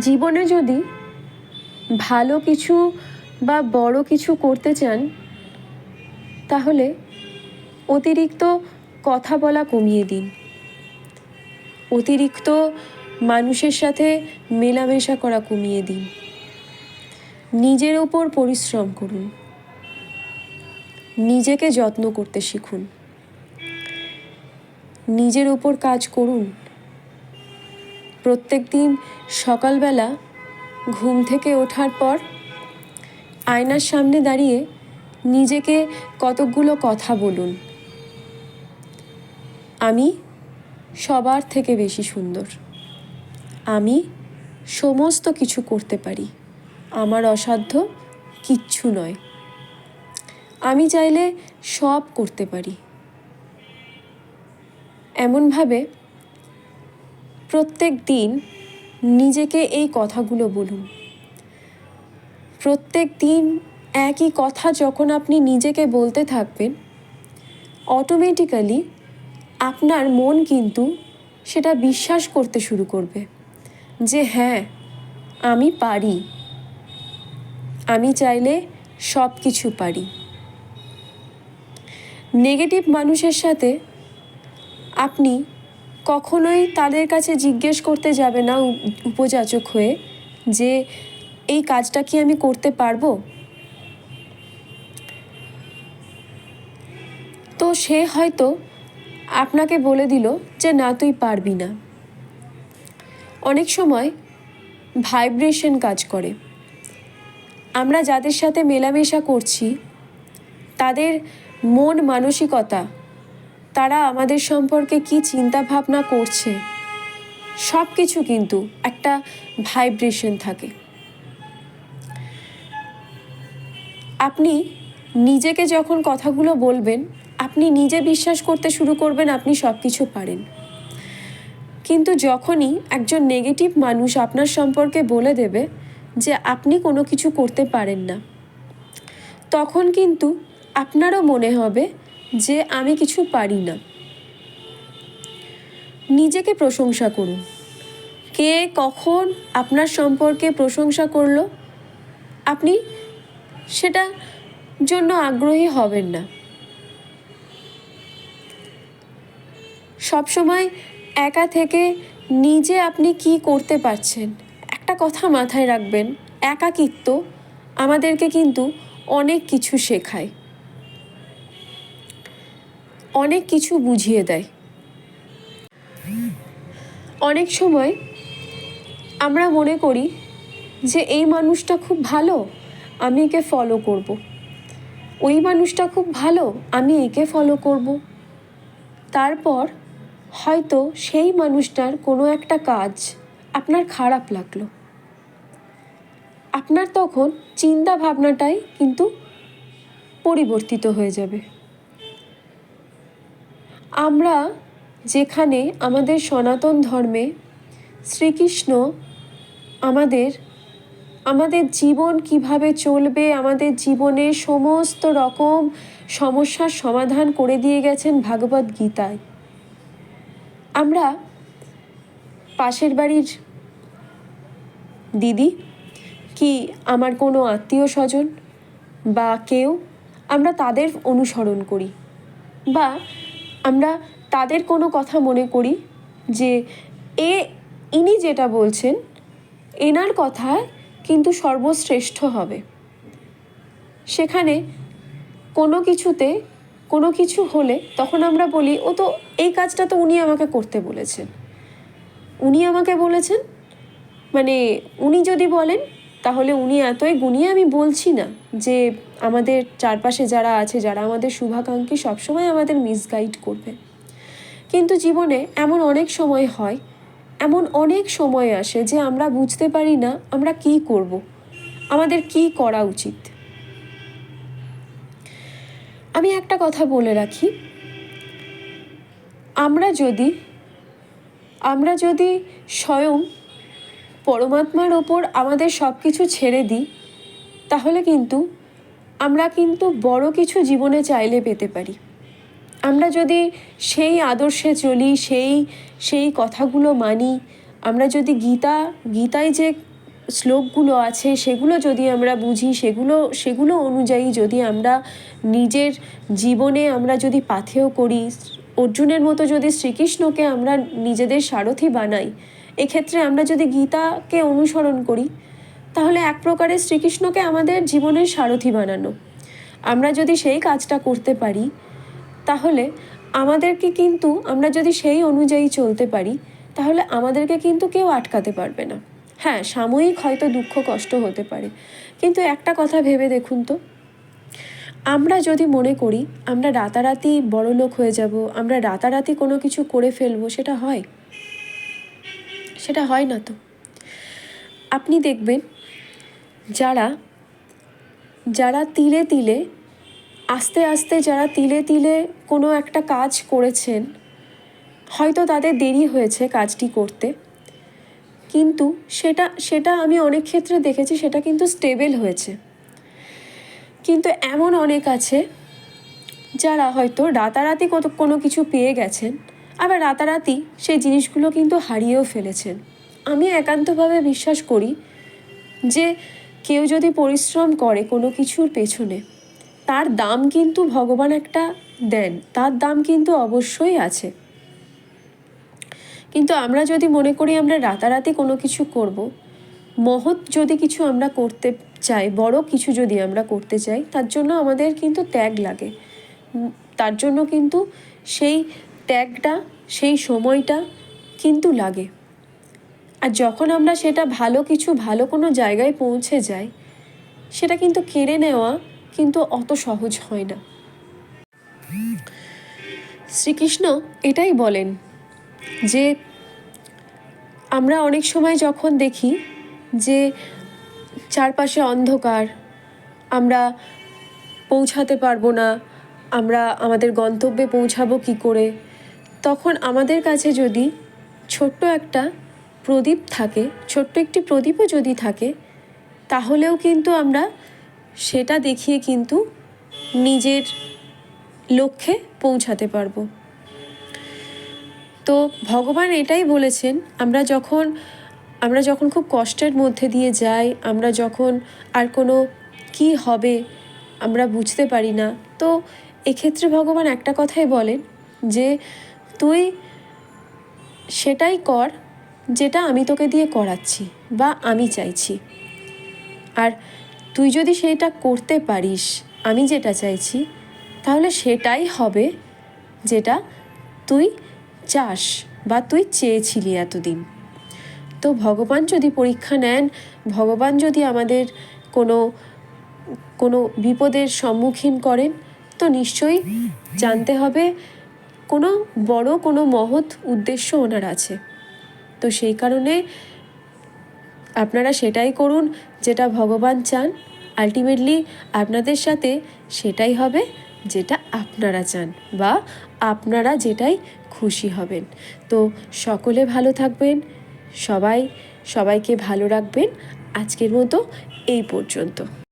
জীবনে যদি ভালো কিছু বা বড় কিছু করতে চান, তাহলে অতিরিক্ত কথা বলা কমিয়ে দিন। অতিরিক্ত মানুষের সাথে মেলামেশা করা কমিয়ে দিন। নিজের ওপর পরিশ্রম করুন। নিজেকে যত্ন করতে শিখুন। নিজের ওপর কাজ করুন। প্রত্যেক দিন সকালবেলা ঘুম থেকে ওঠার পর আয়নার সামনে দাঁড়িয়ে নিজেকে কতকগুলো কথা বলুন। আমি সবার থেকে বেশি সুন্দর। আমি সমস্ত কিছু করতে পারি। আমার অসাধ্য কিচ্ছু নয়। আমি চাইলে সব করতে পারি। এমনভাবে প্রত্যেক দিন নিজেকে এই কথাগুলো বলুন। প্রত্যেক দিন একই কথা যখন আপনি নিজেকে বলতে থাকবেন অটোমেটিক্যালি আপনার মন কিন্তু সেটা বিশ্বাস করতে শুরু করবে যে হ্যাঁ আমি পারি। আমি চাইলে সব কিছু পারি। নেগেটিভ মানুষের সাথে আপনি কখনোই তাদের কাছে জিজ্ঞেস করতে যাবে না উপযাচক হয়ে যে, এই কাজটা কি আমি করতে পারব? তো সে হয়তো আপনাকে বলে দিল যে, না, তুই পারবি না। অনেক সময় ভাইব্রেশন কাজ করে। আমরা যাদের সাথে মেলামেশা করছি, তাদের মন মানসিকতা তারা আমাদের সম্পর্কে কি চিন্তা ভাবনা করছে? সব কিছু কিন্তু একটা ভাইব্রেশন থাকে। আপনি নিজেকে যখন কথাগুলো বলবেন, আপনি নিজে বিশ্বাস করতে শুরু করবেন, আপনি সব কিছু পারেন। কিন্তু যখনই একজন নেগেটিভ মানুষ আপনার সম্পর্কে বলে দেবে যে আপনি কোনো কিছু করতে পারেন না, তখন কিন্তু আপনারও মনে হবে যে আমি কিছু পারি না। নিজেকে প্রশংসা করুন। কে কখন আপনার সম্পর্কে প্রশংসা করল? আপনি সেটা জন্য আগ্রহী হবেন না। সবসময় একা থেকে নিজে আপনি কি করতে পারছেন? একটা কথা মাথায় রাখবেন, একাকিত্ব আমাদেরকে কিন্তু অনেক কিছু শেখায়। অনেক কিছু বুঝিয়ে দেয় অনেক সময় আমরা মনে করি যে, এই মানুষটা খুব ভালো, আমি একে ফলো করব। ওই মানুষটা খুব ভালো, আমি একে ফলো করব। তারপর হয়তো সেই মানুষটার কোনো একটা কাজ আপনার খারাপ লাগল আপনার তখন চিন্তা ভাবনাটাই কিন্তু পরিবর্তিত হয়ে যাবে আমরা যেখানে আমাদের সনাতন ধর্মে শ্রীকৃষ্ণ আমাদের আমাদের জীবন কীভাবে চলবে, আমাদের জীবনে সমস্ত রকম সমস্যার সমাধান করে দিয়ে গেছেন ভাগবত গীতায়। আমরা পাশের বাড়ির দিদি কি আমার কোনো আত্মীয় স্বজন বা কেউ, আমরা তাদের অনুসরণ করি বা আমরা তাদের কোনো কথা মনে করি যে, এ, ইনি যেটা বলছেন, এনার কথা কিন্তু সর্বশ্রেষ্ঠ হবে। সেখানে কোনো কিছুতে কোনো কিছু হলে তখন আমরা বলি, ও তো, এই কাজটা তো উনি আমাকে করতে বলেছেন। উনি আমাকে বলেছেন মানে উনি যদি বলেন তাহলে উনি এতই গুণী আমি বলছি না যে আমাদের চারপাশে যারা আছে, যারা আমাদের শুভাকাঙ্ক্ষী সবসময় আমাদের মিসগাইড করবে। কিন্তু জীবনে এমন অনেক সময় হয়, এমন অনেক সময় আসে যে আমরা বুঝতে পারি না আমরা কি করব, আমাদের কি করা উচিত। আমি একটা কথা বলে রাখি, আমরা যদি আমরা যদি স্বয়ং পরমাত্মার ওপর আমাদের সব কিছু ছেড়ে দিই, তাহলে কিন্তু আমরা কিন্তু বড় কিছু জীবনে চাইলে পেতে পারি। আমরা যদি সেই আদর্শে চলি, সেই সেই কথাগুলো মানি, আমরা যদি গীতা, গীতায় যে শ্লোকগুলো আছে, সেগুলো যদি আমরা বুঝি, সেগুলো সেগুলো অনুযায়ী যদি আমরা নিজের জীবনে আমরা যদি পাথেয় করি, অর্জুনের মতো যদি শ্রীকৃষ্ণকে আমরা নিজেদের সারথি বানাই এক্ষেত্রে আমরা যদি গীতাকে অনুসরণ করি, তাহলে এক প্রকারে শ্রীকৃষ্ণকে আমাদের জীবনের সারথি বানানো। আমরা যদি সেই কাজটা করতে পারি, তাহলে আমাদেরকে কিন্তু, আমরা যদি সেই অনুযায়ী চলতে পারি, তাহলে আমাদেরকে কিন্তু কেউ আটকাতে পারবে না। হ্যাঁ সাময়িক হয়তো দুঃখ, কষ্ট হতে পারে। কিন্তু একটা কথা ভেবে দেখুন তো। আমরা যদি মনে করি, আমরা রাতারাতি বড় লোক হয়ে যাব, আমরা রাতারাতি কোনো কিছু করে ফেলব, সেটা হয়? সেটা হয় না তো। আপনি দেখবেন যারা যারা তিলে তিলে, আস্তে আস্তে যারা তিলে তিলে কোনো একটা কাজ করেছেন, হয়তো তাদের দেরি হয়েছে কাজটি করতে। কিন্তু সেটা সেটা আমি অনেক ক্ষেত্রে দেখেছি, সেটা কিন্তু স্টেবেল হয়েছে। কিন্তু এমন অনেক আছে যারা হয়তো রাতারাতি কোনো কিছু পেয়ে গেছেন আবার রাতারাতি সেই জিনিসগুলো কিন্তু হারিয়েও ফেলেছেন আমি একান্তভাবে বিশ্বাস করি যে কেউ যদি পরিশ্রম করে কোনো কিছুর পেছনে, তার দাম কিন্তু ভগবান একটা দেন, তার দাম কিন্তু অবশ্যই আছে। কিন্তু আমরা যদি মনে করি আমরা রাতারাতি কোনো কিছু করব, মহৎ যদি কিছু আমরা করতে চাই, বড় কিছু যদি আমরা করতে চাই, তার জন্য আমাদের কিন্তু ত্যাগ লাগে। তার জন্য কিন্তু সেই ত্যাগটা, সেই সময়টা কিন্তু লাগে। আর যখন আমরা সেটা ভালো কিছু, ভালো কোনো জায়গায় পৌঁছে যাই, সেটা কিন্তু কেড়ে নেওয়া কিন্তু অত সহজ হয় না। শ্রীকৃষ্ণ এটাই বলেন যে, আমরা অনেক সময় যখন দেখি যে চারপাশে অন্ধকার, আমরা পৌঁছাতে পারব না, আমরা আমাদের গন্তব্যে পৌঁছাবো কী করে তখন আমাদের কাছে যদি ছোট্ট একটা প্রদীপ থাকে, ছোট্ট একটি প্রদীপও যদি থাকে, তাহলেও কিন্তু আমরা সেটা দেখিয়ে কিন্তু নিজের লক্ষ্যে পৌঁছাতে পারব। তো ভগবান এটাই বলেছেন, আমরা যখন আমরা যখন খুব কষ্টের মধ্যে দিয়ে যাই, আমরা যখন আর কোনো কি হবে আমরা বুঝতে পারি না, তো এক্ষেত্রে ভগবান একটা কথাই বলেন যে তুই সেটাই কর যেটা আমি তোকে দিয়ে করাচ্ছি বা আমি চাইছি। আর তুই যদি সেটা করতে পারিস, আমি যেটা চাইছি, তাহলে সেটাই হবে যেটা তুই চাস বা তুই চেয়েছিলি এতদিন। তো ভগবান যদি পরীক্ষা নেন, ভগবান যদি আমাদের কোনো কোনো বিপদের সম্মুখীন করেন, তো নিশ্চয়ই জানতে হবে কোনো বড় কোনো মহৎ উদ্দেশ্য ওনার আছে। তো সেই কারণে আপনারা সেটাই করুন যেটা ভগবান চান। আলটিমেটলি আপনাদের সাথে সেটাই হবে যেটা আপনারা চান বা আপনারা যেটাই খুশি হবেন। তো সকলে ভালো থাকবেন, সবাই সবাইকে ভালো রাখবেন। আজকের মতো এই পর্যন্ত।